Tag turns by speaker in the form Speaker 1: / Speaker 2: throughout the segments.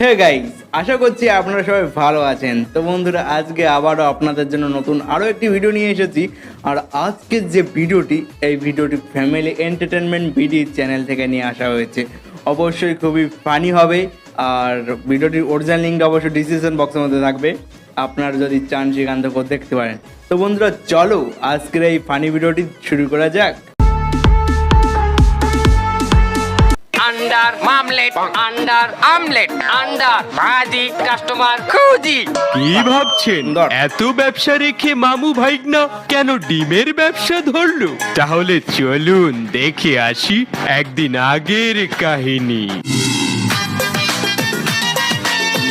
Speaker 1: Hey guys আশা করছি আপনারা সবাই ভালো আছেন। তো বন্ধুরা, আজকে আবারও আপনাদের জন্য নতুন আরও একটি ভিডিও নিয়ে এসেছি। আর আজকের যে ভিডিওটি এই ভিডিওটি ফ্যামিলি এন্টারটেনমেন্ট বিডি চ্যানেল থেকে নিয়ে আসা হয়েছে। অবশ্যই খুবই ফানি হবে। আর ভিডিওটির অরিজিনাল লিঙ্কটা অবশ্যই ডিসক্রিপশন বক্সের মধ্যে থাকবে। আপনারা যদি চান সেখান থেকেও দেখতে পারেন। তো বন্ধুরা, চলো আজকের এই ফানি ভিডিওটি শুরু করা যাক।
Speaker 2: আন্ডার মামলেট আন্ডার আমলেট আন্ডার ভাজি কাস্টমার খুঁজি।
Speaker 3: কি ভাবছেন। এত ব্যবসা রেখে মামু ভাইগনা কেন ডিমের ব্যবসা ধরলো? তাহলে চলুন দেখে আসি একদিন আগের কাহিনী।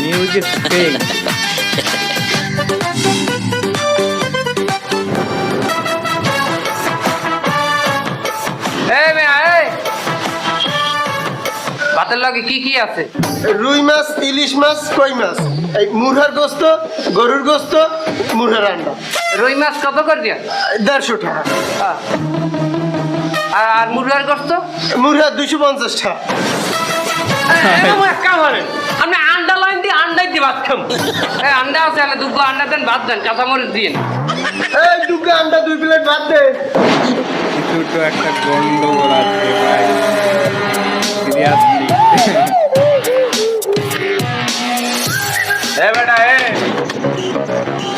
Speaker 1: মিউজিক
Speaker 2: লগে কি কি আছে?
Speaker 4: রুই মাছ ইলিশ মাছ কই মাছ? এই মুরহার গোস্ত গরুর গোস্ত মুরহার আন্ডা।
Speaker 2: রুই মাছ কত করে দিয়া?
Speaker 4: দেড়শো টাকা।
Speaker 2: আর মুরগার গোস্ত?
Speaker 4: মুরহার দুইশো পঞ্চাশ টাকা।
Speaker 2: আপনি আন্ডা লাইন দিয়ে আন্ডাই দিয়ে ভাত খাম এই আন্ডা আছে দুটো আন্ডা দেন ভাত দেন কাঁচামরিচ দিন
Speaker 4: এই দুটো আন্ডা দুই প্লেট ভাত দে
Speaker 1: কিছু তো একটা গন্ডগোল আছে ভাই।
Speaker 5: এ বেটা এ।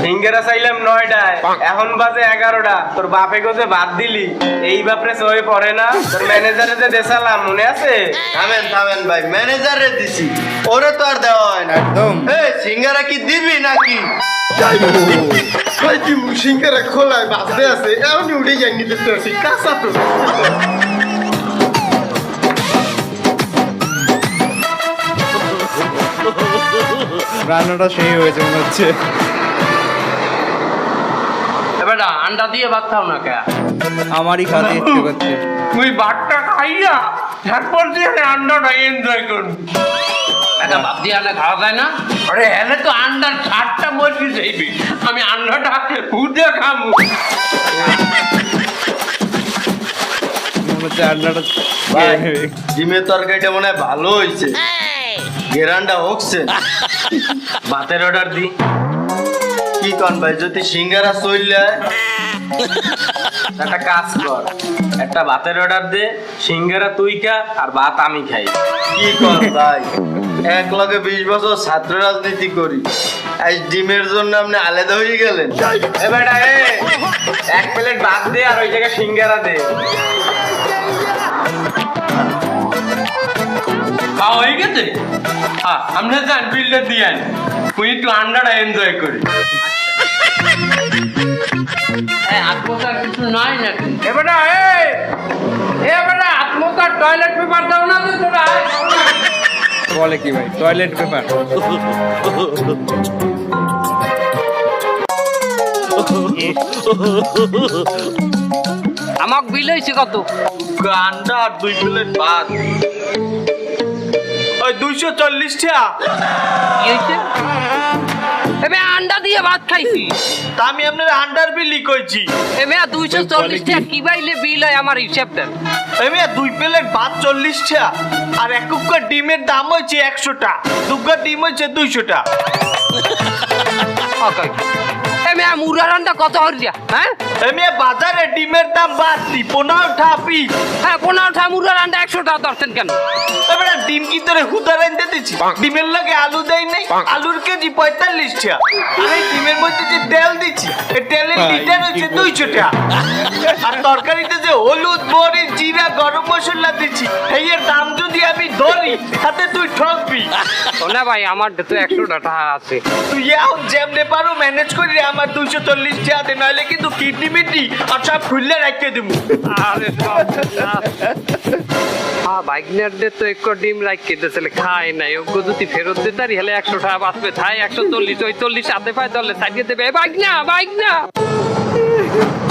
Speaker 5: সিঙ্গেরা চাইলাম নয়টায় এখন বাজে এগারোটা। তোর বাপে গোজে বাদ দিলি এই বাপরে সয়ে পড়ে না তোর ম্যানেজারে যে দেশালাম মনে আছে?
Speaker 4: থামেন থামেন ভাই ম্যানেজারে দিছি। ওরে তো আর দেওয়া হয় না।
Speaker 1: একদম।
Speaker 4: এই সিঙ্গারা কি দিবি নাকি? ভাই কি সিঙ্গারা খোলায় বাজতে আছে। এমনি উঠে যাই নিতে কাঁচা তো।
Speaker 1: রান্নাটা সেই হয়েছে মনে হচ্ছে।
Speaker 2: এবার আন্ডা দিয়ে ভাত খাও না কে?
Speaker 1: আমারই খাতে ইচ্ছে করছে।
Speaker 2: তুই ভাতটা খাইয়া তারপর দিয়ে আন্ডাটা এনজয় করবি। একটা ভাত দিয়ে আন্ডা খাওয়া যায় না? আরে এলে তো আন্ডার ছাড়টা মজবি যাইবি আমি আন্ডাটা উঠে খাব।
Speaker 1: মনে হচ্ছে রান্নাটা
Speaker 4: ডিমের তরকারিটা মনে হয় ভালো হয়েছে। গেরান্ডা হচ্ছে
Speaker 5: ভাতের অর্ডার দি।
Speaker 4: কি কন ভাই, যদি সিঙ্গারা চললে
Speaker 5: একটা কাজ কর। একটা ভাতের অর্ডার দে, সিঙ্গারা তুই খা আর ভাত আমি খাই।
Speaker 4: কি কর ভাই? এক লগে বিশ বছর ছাত্র রাজনীতি করি। আজ ডিমের জন্য আপনি আলাদা হয়ে গেলেন।
Speaker 5: এ বেটা এক প্লেট ভাত দে আর ওই জায়গায় সিঙ্গারা দে।
Speaker 2: খাওয়া হয়ে গেছে? হ্যাঁ আমরা যান বিলটা দিয়ে তুই একটু আন্ডাটা এনজয় করি। আত্মতার কিছু নাই নাকি? এবারে এ এবারে আত্মতার টয়লেট পেপার দাও না তো তোরা।
Speaker 1: বলে কি ভাই? টয়লেট পেপার
Speaker 2: আমাক বিল হয়েছে কত?
Speaker 5: আন্ডা আর দুই প্লেট ভাত। ওই দুইশো চল্লিশ টাকা
Speaker 2: কি হয়েছে? এবে আন্ডা দিয়ে ভাত খাইছি।
Speaker 5: তা আমি আপনার আন্ডার বিলি কইছি।
Speaker 2: এবে দুইশো চল্লিশ টাকা কি বাইলে বিল হয় আমার হিসাব দেন
Speaker 5: দুই প্লেট ভাত চল্লিশ টাকা আর এক কুকার ডিমের দাম হচ্ছে একশো টা ডিম হচ্ছে দুইশো টা
Speaker 2: ওকে এবে মুরা রান্না কত হরিয়া হ্যাঁ?
Speaker 5: আমি বাজারে ডিমের দাম বাড়তি পোনাও ঠাপি।
Speaker 2: হ্যাঁ পোনাও টা আন্ডা রান্না একশো টাকা ধরছেন কেন?
Speaker 5: এবারে ডিম কি তোরে হুদা রাইতে দিচ্ছি ডিমের লগে আলু দেয় নাই আলুর কেজি পঁয়তাল্লিশ টাকা। আর ডিমের মধ্যে যে তেল দিচ্ছি এই তেলের লিটার হচ্ছে
Speaker 1: কি
Speaker 5: দুইশো টাকা। আর তরকারিতে যে হলুদ মরিচ জিরা গরম মশলা দিচ্ছি এই এর দাম যদি আমি ধরি তাতে তুই ঠকবি।
Speaker 2: না ভাই আমার তো একশো টাকা আছে।
Speaker 5: তুই এখন যেমনে পারো ম্যানেজ করি রে, আমার দুইশো চল্লিশ টাকা দে নাহলে কিন্তু কিডনি মিডনি আর সব খুললে রেখে দেবো।
Speaker 2: আরে বাইকনারদের তো একটু ডিম লাইক কেটেছিল খায় নাই। ওগো যদি ফেরত দিতে পারি হলে একশো টাকা বাঁচবে। তাই একশো চল্লিশ ওই চল্লিশ হাতে পায় তাহলে সাইডে দেবে। বাইক না বাইক না
Speaker 1: ও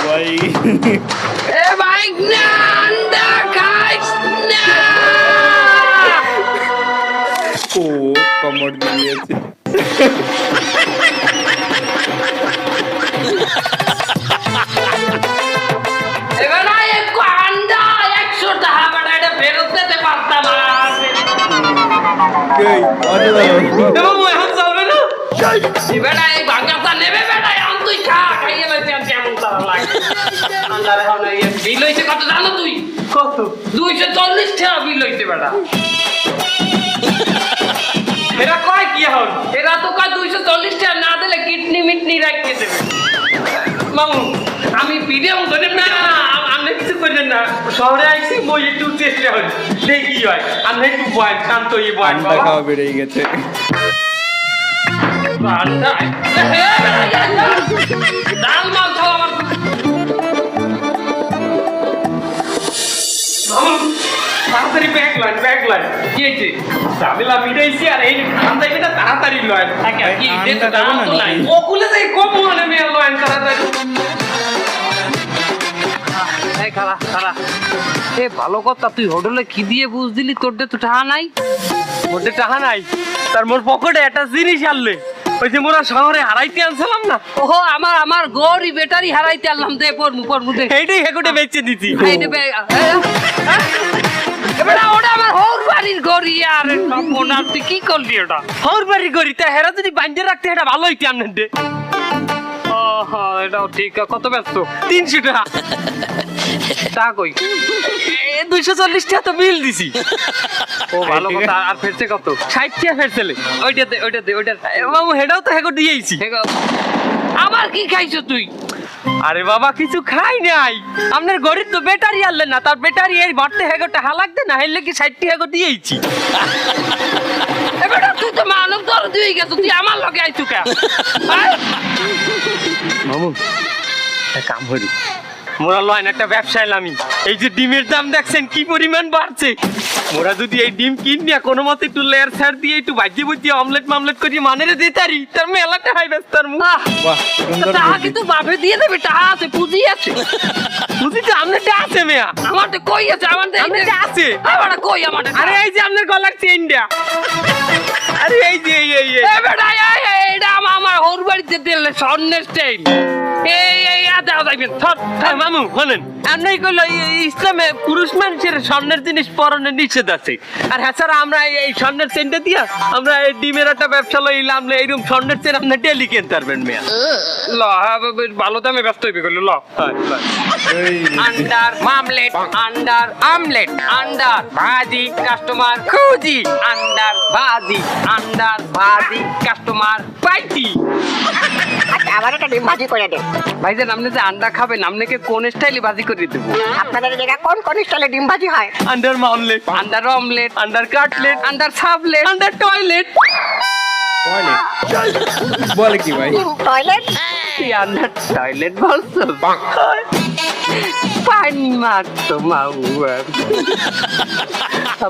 Speaker 1: ভাই।
Speaker 2: এ বাইক না আন্ডা খাইস না।
Speaker 1: ও কমর দিয়েছে
Speaker 2: এবার একটু আন্ডা একশো টাকা বাটা এটা ফেরত দিতে পারতাম আন্দার এখন এই বিল হইছে কত জানো তুই কত দুইশো চল্লিশ টাকা বিল হইছে বেটা এরা কয় কি এখন এরা তো কয় দুইশো চল্লিশ টাকা না দিলে কিডনি মিটনি রাখিয়ে দেবে মামু আমি ভিডিও ধরে না আপনি কিছু করেন না শহরে আইসি মই একটু চেষ্টা হল দেখি হয় আপনি একটু বয়েন শান্ত হয়ে বয়েন
Speaker 1: খাওয়া বেড়ে গেছে
Speaker 2: ডাল মাল খাও আমার তাড়াতাড়ি ব্যাগ লাইন ব্যাগ লাইন কি হয়েছে? ঝামেলা মিটাইছি আর এই ঠান্ডায় এটা তাড়াতাড়ি লয় থাকে
Speaker 1: ভাই,
Speaker 2: কি
Speaker 1: না
Speaker 2: তো নাই ও কুলে যাই কম মানে মেয়ে লয় তাড়াতাড়ি। এ ভালো কথা তুই হোটেলে কি দিয়ে বুঝ দিলি? তোর তো টাকা নাই।
Speaker 6: ওটা টাকা নাই। তার মোর পকেটে একটা জিনিস আনলে। ওই যে মোরা শহরে হারাইতে আনছিলাম না?
Speaker 2: ওহো আমার আমার গৌরী বেটারি হারাইতে আনলাম। দে পড়মু পড়মু দে।
Speaker 6: এইটাই হেকুটে বেচে দিছি
Speaker 2: এই কি করলি ওটা?
Speaker 6: হর বাড়ি করি তা হেরা যদি বাইন্দে রাখতে এটা ভালো হইতে
Speaker 2: হ্যাঁ এটাও ঠিক কত ব্যস্ত?
Speaker 6: তিনশো টাকা।
Speaker 2: তা কই?
Speaker 6: দুইশো চল্লিশ টাকা তো বিল দিছি।
Speaker 2: ও ভালো কথা আর ফেরছে কত?
Speaker 6: ষাট টাকা ফেরছেলে
Speaker 2: ওইটা দে ওইটা
Speaker 6: বাবু হেটাও তো হেকো দিয়েছি।
Speaker 2: আবার কি খাইছো তুই?
Speaker 6: আরে বাবা কিছু খাই নাই। আপনার গরিব তো ব্যাটারি আনলেন না তার ব্যাটারি এই বাড়তে হ্যাগোটা হালাক দে না হেললে কি ষাটটি হ্যাগো দিয়েছি
Speaker 2: এবারে তুই তো মানব ধর দিয়ে গেছো তুই আমার লগে আইছু কে
Speaker 6: মামু কাম করি। মোরা লয়ন একটা ব্যবসা আমি এই যে ডিমের দাম দেখছেন কি পরিমাণ বাড়ছে? মোরা যদি এই ডিম কিনিয়া কোনো মতে একটু লেয়ার ছাড় দিয়ে একটু ভাজি ভুজি অমলেট মামলেট করি মানেরে দিতারি তার মেলাটা হাই ব্যস্ত তার মুখ।
Speaker 2: টাকা কিন্তু বাপে দিয়ে দেবে টাকা আছে পুঁজি আছে।
Speaker 6: বুঝি তো আপনারটা আছে মেয়া।
Speaker 2: আমার তো কই আছে? আমার তো
Speaker 6: আছে।
Speaker 2: আমার কই আমার
Speaker 6: আরে এই যে আপনার গলার চেইনটা। আরে এই যে এই এই এই।
Speaker 2: বেটা এই এই, এইটা আমার হোর বাড়িতে দিলে স্বর্ণের স্টাইল এই এই আদা যাইবেন। থট
Speaker 6: মামু বলেন। কইলো ইসলামে পুরুষ মানুষের স্বর্ণের জিনিস পরনে নিষেধ আছে। আর হ্যাঁ স্যার আমরা এই- স্বর্ণের চেনটা দিয়া আমরা এই ডিমের একটা ব্যবসা লইলাম এইরকম স্বর্ণের চেন আপনি ডেলি কিনতে পারবেন মেয়া।
Speaker 2: ল হ্যাঁ, ভালো দামে ব্যস্ত হইবে কইলো ল। আন্ডার মামলেট আন্ডার আমলেট আন্ডার ভাজি কাস্টমার খুঁজি আন্ডার ভাজি আন্ডার ভাজি কাস্টমার
Speaker 7: আচ্ছা আমার একটা ডিম ভাজি করে দেন
Speaker 2: ভাইজান আপনি যে আন্ডা খাবেন আপনাকে কোন স্টাইলে ভাজি করে দেবো
Speaker 7: আপনাদের জায়গায় কোন কোন স্টাইলে ডিম ভাজি হয়
Speaker 6: আন্ডার মামলেট
Speaker 2: আন্ডার অমলেট
Speaker 6: আন্ডার কাটলেট
Speaker 2: আন্ডার সাবলেট
Speaker 6: আন্ডার টয়লেট
Speaker 1: বলে বলে কি ভাই?
Speaker 7: টয়লেট
Speaker 2: তুই আন্ডার টয়লেট বলছো? পানি মারতো মাউয়া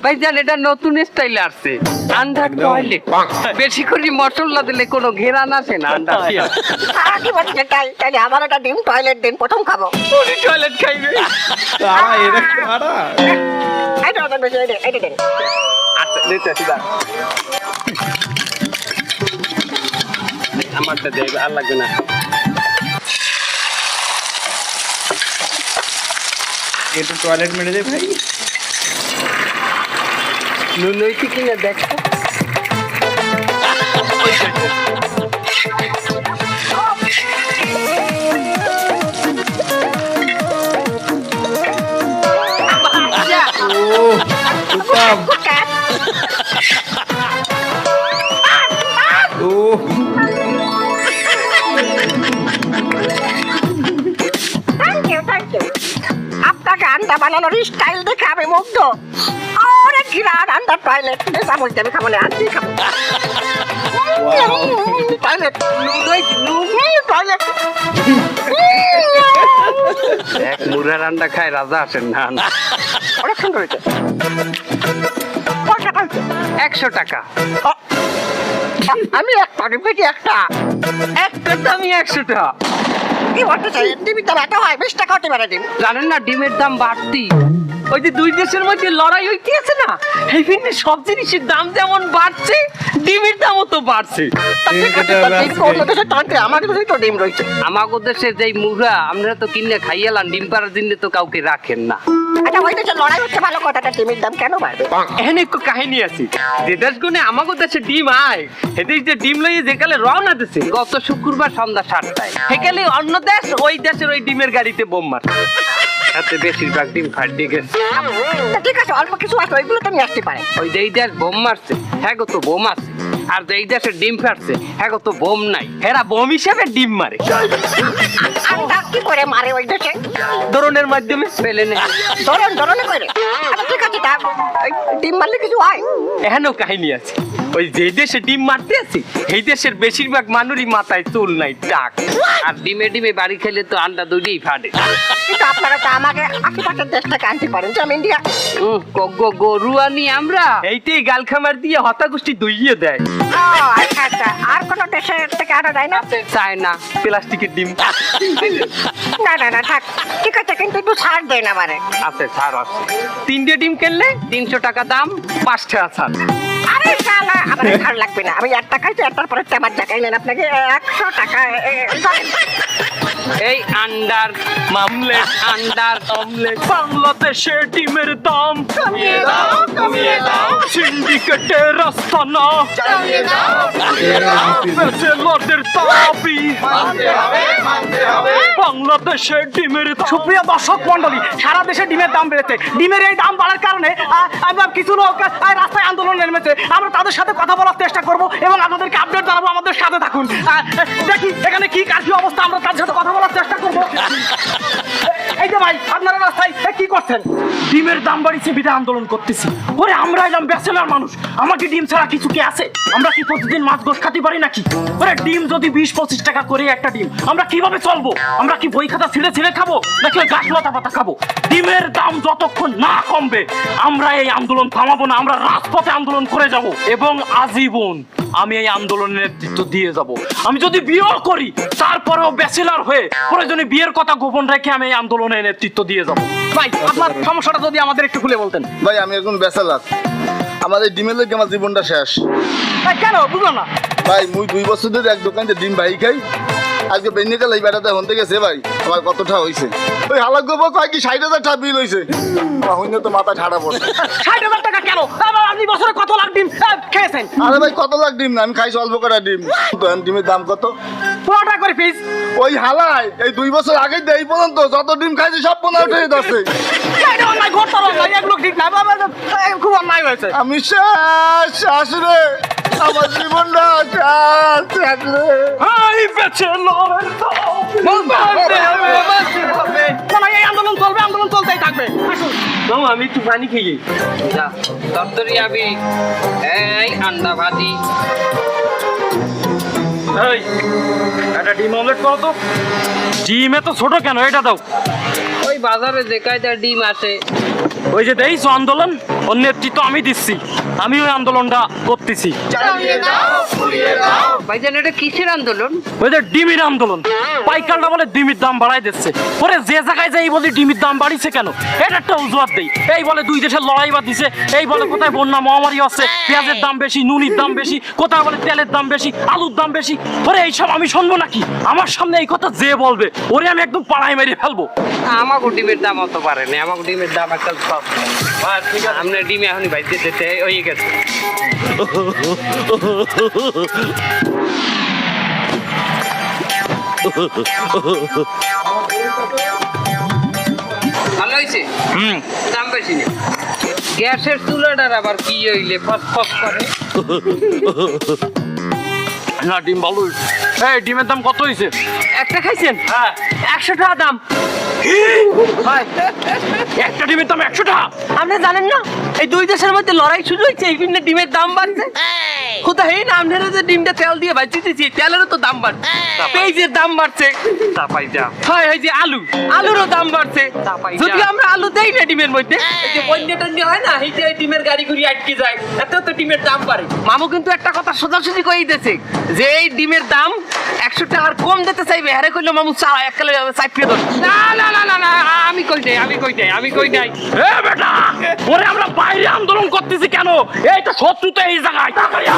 Speaker 2: ভাইজান এটা নতুন স্টাইল আসছে। আন্ডার টয়লেট বেশি করে মশলা দিলে কোনো ঘেরান আসে না আন্ডার
Speaker 7: তাহলে আমার একটা ডিম টয়লেট দিন প্রথম খাব।
Speaker 6: টয়লেট খাইবে
Speaker 7: বেশি, দেন।
Speaker 6: আচ্ছা দিতে সিধা আমারটা দেব আর লাগবে না।
Speaker 1: টয়লেট মেরে দে ভাই।
Speaker 2: নুন হয়েছে কিনা দেখ.
Speaker 7: আপনাকে আন্ডা বানানোর স্টাইল দেখে আমি মুগ্ধ অনেক ঘিরান আন্ডার টয়লেট চামচ দেবে খাব না আজকেই খাব টয়লেট টয়লেট
Speaker 2: এক মুরার আন্ডা খায় রাজা আসেন না না।
Speaker 7: অনেক সুন্দর হয়েছে?
Speaker 2: একশো টাকা।
Speaker 7: আমি একটা ডিমে একটা?
Speaker 2: একটা দামি একশো টাকা
Speaker 7: কি বলতে চাই ডিমের দাম এত হয় বিশ টাকা হতে পারে ডিম।
Speaker 2: জানেন না ডিমের দাম বাড়তি।
Speaker 6: ওই যে দুই দেশের মধ্যে লড়াই হইতে আছে না?
Speaker 2: এই সব জিনিসের দাম যেমন বাড়ছে ডিমের দামও তো বাড়ছে। আমাগো দেশের যেই মুরা আমরা তো কিনে খাইয়ালাম ডিম পাড়ার দিনে তো কাউকে রাখেন না।
Speaker 7: আচ্ছা, ওই লড়াই হচ্ছে ভালো কথা, ডিমের দাম কেন বাড়বে?
Speaker 2: এখানে একটু কাহিনী আছে। যে দেশ আমাগো দেশে ডিম আয় এদেশ যে ডিম লইয়ে রওনা দিছে গত শুক্রবার সন্ধ্যা সাতটায়। সেকালে অন্য দেশ ওই দেশের ওই ডিমের গাড়িতে বোম মার তাতে বেশিরভাগ ডিম ফাটিয়ে গেছে
Speaker 7: ঠিক আছে, অল্প কিছু আছে, ওইগুলো তো নিয়ে আসতে পারেন।
Speaker 2: ওই যেই দেশ বোম মারছে হ্যাঁ গো তো বোম আছে আর যেই দেশে ডিম ফাটছে হ্যাঁ গো তো বোম নাই হেরা বোম হিসেবে ডিম মারে
Speaker 7: কি করে মারে ওই দেশে?
Speaker 2: ধরনের মাধ্যমে ফেলে নেয়
Speaker 7: ধরন, ধরনে করে। আচ্ছা, ঠিক আছে, তা, ডিম মারলে কিছু হয়?
Speaker 2: এখানেও কাহিনী আছে ওই যে দেশে ডিম মারতে আছে এই দেশের বেশিরভাগ মানুষই মাথায় চুল নাই টাক। আর ডিমে ডিমে বাড়ি খেলে তো আন্ডা দুইটাই ফাটে।
Speaker 7: কিন্তু আপনারা তো আমাকে আশেপাশের দেশ থেকে আনতে পারেন, ইন্ডিয়া।
Speaker 2: উম, গ- গ- গরু আনি আমরা? এইটাই গাল খামার দিয়ে হতাগুষ্টি দইয়ে দেয়।
Speaker 7: ও, আচ্ছা, আচ্ছা। আর কোনো দেশের থেকে আনা যায় না?
Speaker 2: চায় না। প্লাস্টিকের ডিম।
Speaker 7: না না না থাক। ঠিক আছে কিন্তু একটু ছাড় দেন আমারে।
Speaker 2: আছে ছাড় আছে। তিনটে ডিম কিনলে তিনশো টাকা দাম পাঁচটা ছাড়।
Speaker 7: আরে শালা আমার ছাড় লাগবে না আমি একটা খাইছি একটার পরে আমার টাকাই নেন আপনাকে একশো টাকা।
Speaker 2: এই আন্ডার মামলেট আন্ডার অমলেট বাংলাদেশে ডিমের দাম সিন্ডিকেটের রাস্তা না বেচেলরদের দাবি। বাংলাদেশে ডিমের
Speaker 8: সুপ্রিয় দর্শক মন্ডলী সারা দেশে ডিমের দাম বেড়েছে। ডিমের এই দাম বাড়ার কারণে আহ, আমরা কিছু লোক রাস্তায় আন্দোলন নেমেছে। আমরা তাদের সাথে কথা বলার চেষ্টা করব এবং আপনাদেরকে আপডেট জানাব আমাদের সাথে থাকুন। আহ, দেখি এখানে কি কার্ফিউ অবস্থা আমরা তাদের সাথে কথা বলার চেষ্টা করব। আন্দোলন আমরা এই আন্দোলন থামাবো না, আমরা রাজপথে আন্দোলন করে যাব এবং আজীবন আমি এই আন্দোলনের নেতৃত্ব দিয়ে যাব। আমি যদি বিয়েও করি, তারপরেও ব্যাচেলার হয়ে প্রয়োজনে বিয়ের কথা গোপন রেখে আমি এই আন্দোলনের নেতৃত্ব দিয়ে যাব। ভাই আপনার সমস্যাটা যদি আমাদের একটু খুলে বলতেন।
Speaker 4: ভাই আমি একজন ব্যাচেলার। আমাদের ডিমের লোক আমার জীবনটা শেষ।
Speaker 8: ভাই কেন? বুঝলাম না।
Speaker 4: ভাই মুই দুই বছর ধরে এক দোকানে ডিম ভাই খাই। আজকে বেন্নিকাল এই বেড়াতে হতে গেছে ভাই আমার কতটা হয়েছে ওই হালাক গোবো কয় কি ষাট হাজার টাকা বিল হয়েছে হইলে তো মাথা ঠাড়া পড়ছে।
Speaker 8: ষাট হাজার টাকা কেন? আপনি বছরে কত লাখ ডিম খেয়েছেন?
Speaker 4: আরে ভাই কত লাখ ডিম না আমি খাইছি অল্প কটা ডিম। তো ডিমের দাম কত?
Speaker 8: পনেরো টাকা করে পিস
Speaker 4: ওই হালায় এই দুই বছর আগে দেই পর্যন্ত যত ডিম খাইছি সব পনেরো উঠে
Speaker 8: বাবা, খুব অন্যায় হয়েছে।
Speaker 4: আমি শেষ রে। আমার জীবনটা শেষ
Speaker 8: এই বেঁচে লড়ের দাম। না, না, এই আন্দোলন চলবে আন্দোলন চলতেই থাকবে
Speaker 2: মামা আমি একটু পানি খেয়ে যা তরতরি আবি এই আন্ডা ভাজি
Speaker 8: এই একটা ডিম অমলেট করো তো ডিম এত ছোট কেন এটা দাও
Speaker 2: ওই বাজারে যে কায়দা ডিম আছে
Speaker 8: ওই যে দেইছো আন্দোলন ওর নেতৃত্ব আমি দিচ্ছি। আমি ওই আন্দোলনটা করতেছি।
Speaker 2: ভাইজান এটা কিসের আন্দোলন?
Speaker 8: ওই যে ডিমির আন্দোলন। পাইকারটা বলে ডিমির দাম বাড়াই দিচ্ছে। ওরে যে জায়গায় যাই বলে ডিমির দাম বাড়িছে কেন? এটা একটা অজুহাত দেই। এই বলে দুই দেশের লড়াই বা দিছে। এই বলে কোথায় বন্যা মহামারী আছে পেঁয়াজের দাম বেশি নুনির দাম বেশি কোথায় বলে তেলের দাম বেশি আলুর দাম বেশি? ওরে এইসব আমি শুনব নাকি? আমার সামনে এই কথা যে বলবে ওরে আমি একদম পাড়ায় মেরে ফেলব।
Speaker 2: আমাকে ডিমের দাম অত পারে না ডিমের দাম একটা আপনার ডিমে এখনই ভাই দিতে হয়ে গেছে। ভালো হয়েছে?
Speaker 8: হুম।
Speaker 2: দাম বেশি না গ্যাসের চুলাটার আবার কি হইলে ফস ফস করে?
Speaker 8: না ডিম ভালো হয়েছে। এই ডিমের দাম কত হয়েছে
Speaker 2: একটা খাইছেন?
Speaker 8: হ্যাঁ।
Speaker 2: একশো টাকা দাম।
Speaker 8: ভাই, একটা ডিমের দাম একশো টাকা?
Speaker 2: আপনি জানেন না এই দুই দেশের মধ্যে লড়াই শুরু হয়েছে এই জন্য ডিমের দাম বাড়ছে। যে ডিমটা তেল দিয়ে ভাজি দিয়েছি তেলেরও তো দাম বাড়ছে। পেঁয়াজের দাম বাড়ছে।
Speaker 8: তাপাই
Speaker 2: হয় এই যে আলু। আলুরও দাম বাড়ছে। যদি আমরা আলু দেই না ডিমের মধ্যে এই। যে বন্যা টন্যা হয় না এই যে ডিমের গাড়ি ঘুরি আটকে যায় এত তো ডিমের দাম বাড়ে। মামু কিন্তু একটা কথা সোজাসুজি কই দিতেছে যে এই ডিমের দাম একশো টাকার কম দিতে চাইবে। হ্যারে কইলো মামু চা এক
Speaker 8: তাহলে চাপিয়ে ধর।
Speaker 2: না না না না না আমি কই নাই আমি কই নাই আমি কই নাই।
Speaker 8: এ বেটা! ওরে আমরা বাইরে আন্দোলন করতেছি কেন? এই তো শত্রু তো এই জায়গায়।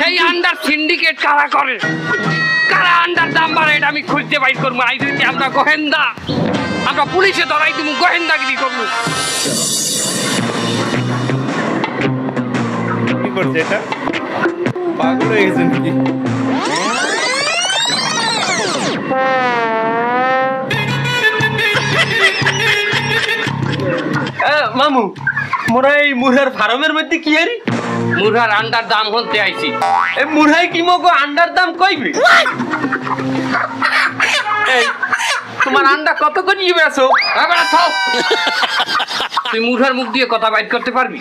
Speaker 2: সেই আন্ডার সিন্ডিকেট কারা করে? কারা আন্ডার দাম বাড়ে এটা আমি খুঁজতে বাইর করব? আই যদি আমরা গোহেন্দা আমরা পুলিশে ধরাই দিব গোয়েন্দাগিরি করব।
Speaker 1: কি করছে এটা? পাগল হয়ে গেছে নাকি?
Speaker 5: মামু মোরা এই মুরহার ফার্মের মধ্যে কি হারি
Speaker 2: মুরহার আন্ডার দাম হতে আইছি।
Speaker 5: এ মুরহাই কি মগো আন্ডার দাম কইবে? তোমার আন্ডা কত করে বেছো
Speaker 2: এবার থাও তুই মুরহার মুখ দিয়ে কথা বাইর করতে পারবি?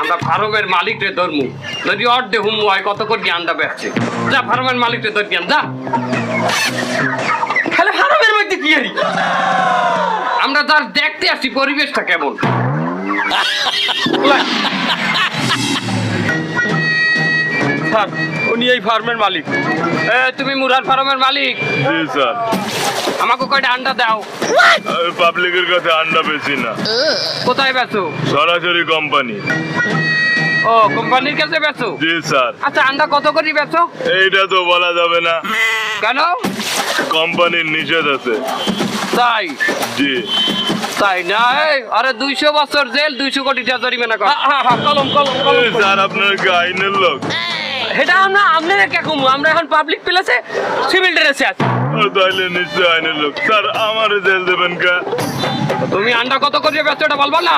Speaker 2: আমরা ফার্মের মালিক রে ধরমু। যদি অর্ধে হুম হয়, কত করে আন্ডা বেচছে? যা ফার্মের মালিক রে ধরবি যা।
Speaker 5: খালি ফার্মের মধ্যে কি
Speaker 2: আমরা তার দেখতে আসছি, পরিবেশটা কেমন?
Speaker 5: স্যার উনি এই ফার্মের মালিক।
Speaker 2: এ, তুমি মুরহার ফার্মের মালিক?
Speaker 9: জি স্যার।
Speaker 2: আমাকে কয়টা আন্ডা দাও।
Speaker 9: পাবলিকের কাছে আন্ডা বেশি না।
Speaker 2: কোথায় বেচো?
Speaker 9: সরাসরি কোম্পানি।
Speaker 2: ও কোম্পানির কাছে বেচো?
Speaker 9: জি স্যার।
Speaker 2: আচ্ছা আন্ডা কত করে বেচো?
Speaker 9: এইটা তো বলা যাবে না।
Speaker 2: কেন?
Speaker 9: কোম্পানির নিষেধ আছে।
Speaker 2: তাই?
Speaker 9: জি।
Speaker 2: তাই না এই, আরে দুইশো বছর জেল দুইশো কোটি টাকা জরিমানা কর। হ্যাঁ হ্যাঁ কলম কলম কলম
Speaker 9: স্যার আপনার লোক।
Speaker 5: এটা আমরা আপনারা কে কমু আমরা এখন পাবলিক প্লেসে সিভিল ড্রেসে আছি।
Speaker 9: তাইলে নিশ্চয় আইনের লোক স্যার আমার জেল দেবেন কা
Speaker 2: তুমি আন্ডা কত করে বেচো এটা বলবা না?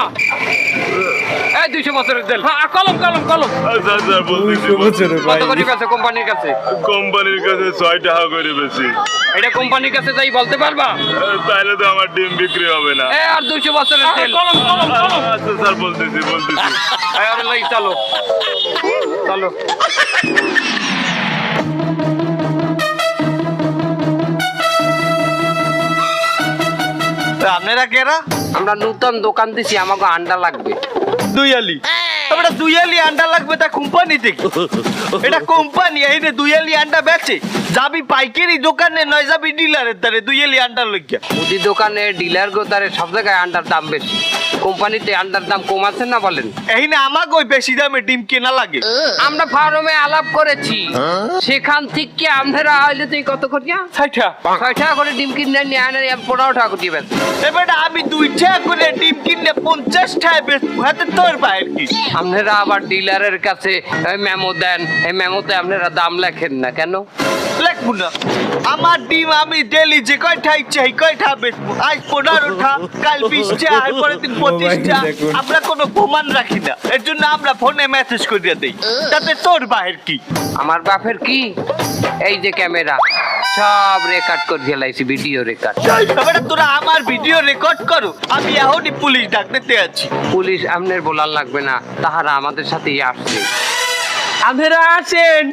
Speaker 2: এই দুইশো বছরের জেল। হ্যাঁ কলম কলম কলম।
Speaker 9: স্যার স্যার বলতেছি
Speaker 2: কত করে বেচো কোম্পানির কাছে?
Speaker 9: কোম্পানির কাছে ছয় টাকা করে বেশি
Speaker 2: এটা কোম্পানির কাছে যাই বলতে পারবা?
Speaker 9: তাইলে তো আমার ডিম বিক্রি হবে না।
Speaker 2: এ আর দুইশো বছরের জেল। কলম কলম কলম।
Speaker 9: আচ্ছা স্যার বলতেছি বলতেছি।
Speaker 2: এই আরে লই চলো। চলো।
Speaker 5: আপনারা কেরা?
Speaker 2: আমরা নতুন দোকান দিছি আমাকে আন্ডা লাগবে।
Speaker 5: দুইয়ালি। আমরা দুইয়ালি আন্ডা লাগবে তা কোম্পানি থেকে এটা কোম্পানি এই দুইয়ালি আন্ডা বেচে। যাবি পাইকারি দোকানে নয় যাবি ডিলারের তারে দুইয়ালি আন্ডার লইয়া
Speaker 2: মুদি দোকানে ডিলার গোদারে সব জায়গায় আন্ডার দাম বেশি। কোম্পানিতে আন্ডার দাম কম আছে না বলেন?
Speaker 5: এই না আমাকে ওই বেশি দামে ডিম কেনা লাগে।
Speaker 2: আমরা ফার্মে আলাপ করেছি। সেখান থেকে আপনারা আইলে তুই কত করিয়া
Speaker 5: সাইঠা
Speaker 2: ছয় টাকা। করে ডিম কিনে নিয়ে আনে পনেরো টাকা করে বেচি
Speaker 5: এবার আমি দুই টাকা করে ডিম কিনলে পঞ্চাশ টাকা বেশ হাতে তোর বাইর কি?
Speaker 2: আপনারা আবার ডিলারের কাছে মেমো দেন এই মেমোতে আপনারা দাম লেখেন না কেন?
Speaker 5: না। আমার ডিম আমি ডেলি যে কয়টা ইচ্ছে এই কয়টা বেচবো। আজ পনেরোটা কাল বিশটা আর পরের দিন পঁচিশটা। আমরা কোনো প্রমাণ রাখি না। এর জন্য আমরা ফোনে মেসেজ করিয়া দেই। তাতে তোর বাহির কি?
Speaker 2: আমার বাপের কি? এই যে ক্যামেরা। সব রেকর্ড করে ফেলাইছি ভিডিও রেকর্ড
Speaker 5: এবারে তোরা আমার ভিডিও রেকর্ড করো। আমি এখনই পুলিশ ডাকতে আছি।
Speaker 2: পুলিশ আপনার বলার লাগবে না। তাহারা আমাদের সাথেই আসছে
Speaker 5: আপনারা আসেন।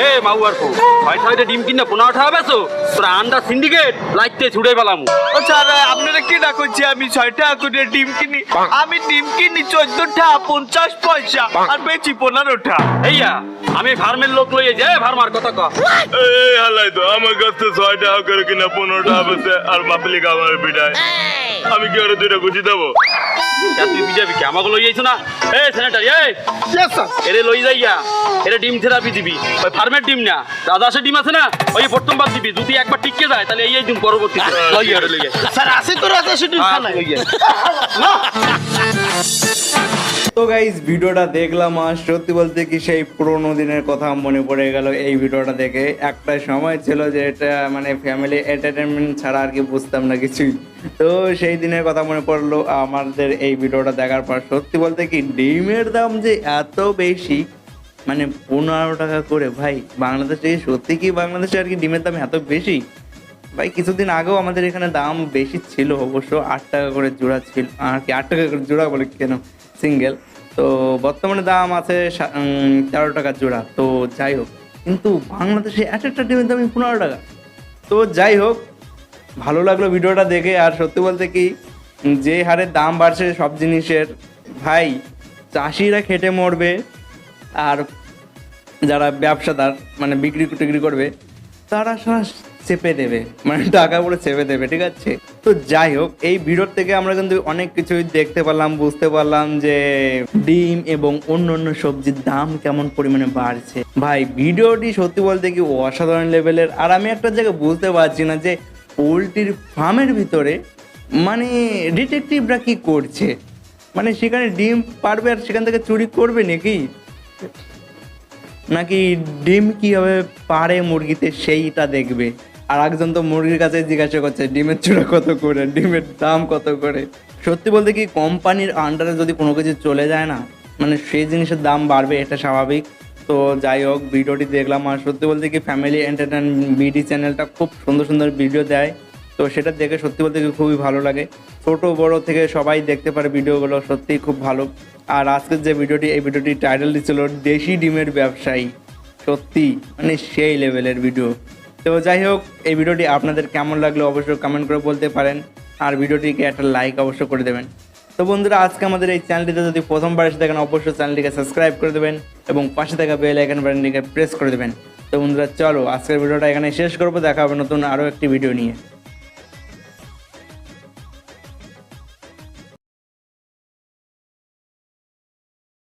Speaker 8: এ মাউয়ার কো ভাই ছয়টা ডিম কিনে পনেরো টাকা বেছো তোরা আন্ডা সিন্ডিকেট লাইতে ছুড়ে পেলাম
Speaker 5: ও স্যার আপনারা কি না করছে আমি ছয় টাকা করে ডিম কিনি। আমি ডিম কিনি চোদ্দ টাকা পঞ্চাশ পয়সা আর বেচি পনেরো টাকা
Speaker 8: এইয়া আমি ফার্মের লোক লইয়ে যাই ফার্মার কথা কহ
Speaker 9: এই হালাই তো আমার কাছ থেকে ছয় টাকা করে কিনা পনেরো টাকা বেচে আর পাবলিক আমার পিঠায় আমি কি ওরা দুইটা গুছি দেবো?
Speaker 8: যা তুই বিজাবি কি আমাকে লই যাইছো না? এ সেনেটার এ এরে লই যাইয়া এরে ডিম থেরাপি দিবি। ওই ফার্মের ডিম না রাজাসের ডিম আছে না? ওই প্রথম বার দিবি যদি একবার টিকে যায় তাহলে এই এই ডিম পরবর্তী লই লই।
Speaker 5: স্যার আছে তো রাজা সেটি
Speaker 1: তো গাইজ ভিডিওটা দেখলাম আর সত্যি বলতে কি সেই পুরোনো দিনের কথা মনে পড়ে গেল এই ভিডিওটা দেখে। একটা সময় ছিল যে এটা মানে ফ্যামিলি এন্টারটেনমেন্ট ছাড়া আর কি বুঝতাম না কিছুই। তো সেই দিনের কথা মনে পড়ল আমাদের এই ভিডিওটা দেখার পর সত্যি বলতে কি ডিমের দাম যে এত বেশি মানে পনেরো টাকা করে, ভাই বাংলাদেশে সত্যি কি বাংলাদেশে আর কি ডিমের দাম এত বেশি? ভাই কিছুদিন আগেও আমাদের এখানে দাম বেশি ছিল অবশ্য, আট টাকা করে জোড়া ছিল, আর কি আট টাকা করে জোড়া বলে কেন, সিঙ্গেল। তো বর্তমানে দাম আছে তেরো টাকা জোড়া, তো যাই হোক। কিন্তু বাংলাদেশে এক একটা ডিমের দামই পনেরো টাকা। তো যাই হোক, ভালো লাগল ভিডিওটা দেখে, আর সত্যি বলতে কি যে হারে দাম বাড়ছে সব জিনিসের, ভাই, চাষিরা খেটে মরবে আর যারা ব্যবসাদার মানে বিক্রি টিক্রি করবে, তারা সারা চেপে দেবে মানে টাকা পুরো চেপে দেবে, ঠিক আছে? তো যাই হোক, এই ভিডিওর থেকে আমরা কিন্তু অনেক কিছুই দেখতে পারলাম, বুঝতে পারলাম যে ডিম এবং অন্য অন্য সবজির দাম কেমন পরিমাণে বাড়ছে। ভাই, ভিডিওটি সত্যি বলতে কি অসাধারণ লেভেলের আর আমি একটা জায়গায় বুঝতে পারছি না যে পোলট্রির ফার্মের ভিতরে মানে ডিটেকটিভরা কি করছে? মানে সেখানে ডিম পারবে আর সেখান থেকে চুরি করবে নাকি? নাকি ডিম কীভাবে পারে মুরগিতে সেইটা দেখবে? আর একজন তো মুরগির কাছে জিজ্ঞাসা করছে, ডিমের চূড়া কত করে? ডিমের দাম কত করে? সত্যি বলতে কি কোম্পানির আন্ডারে যদি কোনো কিছু চলে যায় না মানে সেই জিনিসের দাম বাড়বে, এটা স্বাভাবিক। তো যাই হোক, ভিডিওটি দেখলাম। আর সত্যি বলতে কি ফ্যামিলি এন্টারটেন বিডি চ্যানেলটা খুব সুন্দর সুন্দর ভিডিও দেয়। তো সেটা দেখে সত্যি বলতে খুবই ভালো লাগে। ছোট, বড় থেকে সবাই দেখতে পারে ভিডিওগুলো সত্যিই খুব ভালো। আর আজকের যে ভিডিওটি, এই ভিডিওটি টাইটেল ছিল দেশি ডিমের ব্যবসায়ী। সত্যি মানে সেই লেভেলের ভিডিও তো যাই হোক, এই ভিডিওটি আপনাদের কেমন লাগল অবশ্যই কমেন্ট করে বলতে পারেন। আর ভিডিওটিকে একটা লাইক অবশ্যই করে দেবেন। তো বন্ধুরা, আজকে আমাদের এই চ্যানেলটিতে যদি প্রথমবার এসে দেখেন, অবশ্যই চ্যানেলটিকে সাবস্ক্রাইব করে দেবেন এবং পাশে থাকা বেল আইকন বাটনটিকে প্রেস করে দেবেন। তো বন্ধুরা, চলো আজকের ভিডিওটা এখানে শেষ করব। দেখা হবে নতুন আরও একটি ভিডিও নিয়ে।